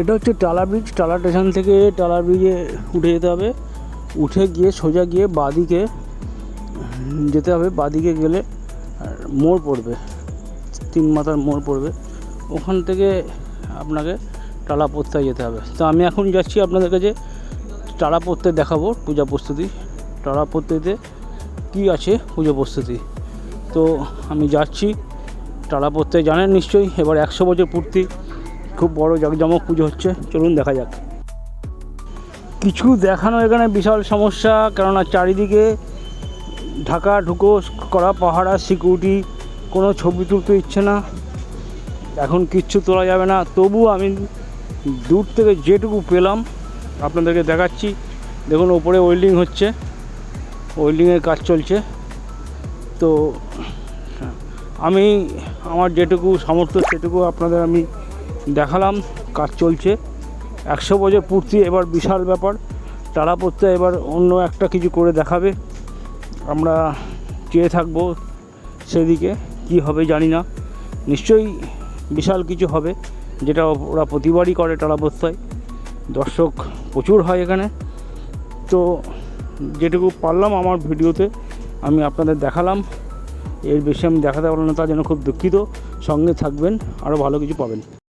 এটা হচ্ছে টালা ব্রিজ, টালা স্টেশন থেকে টালা ব্রিজে উঠে যেতে হবে। উঠে গিয়ে সোজা গিয়ে বাদিকে, যেতে হবে। বাদিকে গেলে মোড় পড়বে, তিন মাথার মোড় পড়বে। ওখান থেকে আপনাকে টালা পড়তে যেতে হবে। তো আমি এখন যাচ্ছি আপনাদের কাছে টালা পড়তে দেখাবো পূজা প্রস্তুতি। টালা পড়তেতে কী আছে পুজো প্রস্তুতি? তো আমি যাচ্ছি, টালা পড়তে জানেন নিশ্চয়ই, এবার একশো বছর পূর্তি। খুব বড় জাঁকজমক পুজো হচ্ছে। চলুন দেখা যাক। কিছু দেখানো এখানে বিশাল সমস্যা, কেননা চারিদিকে ঢাকা ঢুকো করা পাহারা সিকিউরিটি কোনো ছবি তুলতে ইচ্ছে না। এখন কিচ্ছু তোলা যাবে না। তবু আমি দূর থেকে যেটুকু পেলাম, আপনাদেরকে দেখাচ্ছি। দেখুন, ওপরে ওয়েল্ডিং হচ্ছে। ওয়েল্ডিংয়ের কাজ চলছে। তো, আমি আমার যেটুকু সামর্থ্য, সেটুকু আপনাদের আমি দেখালাম, কাজ চলছে। একশো বছর পূর্তি, এবার বিশাল ব্যাপার। তারা পড়তে এবার অন্য একটা কিছু করে দেখাবে। আমরা চেয়ে থাকব সেদিকে, কি হবে জানি না। নিশ্চয়ই বিশাল কিছু হবে, যেটা ওরা প্রতিবারই করে টালাপত্তায় দর্শক প্রচুর হয় এখানে। তো যেটুকু পারলাম আমার ভিডিওতে, আমি আপনাদের দেখালাম। এর বেশি আমি দেখাতে পারলাম না তার জন্য খুব দুঃখিত। সঙ্গে থাকবেন আরও ভালো কিছু পাবেন।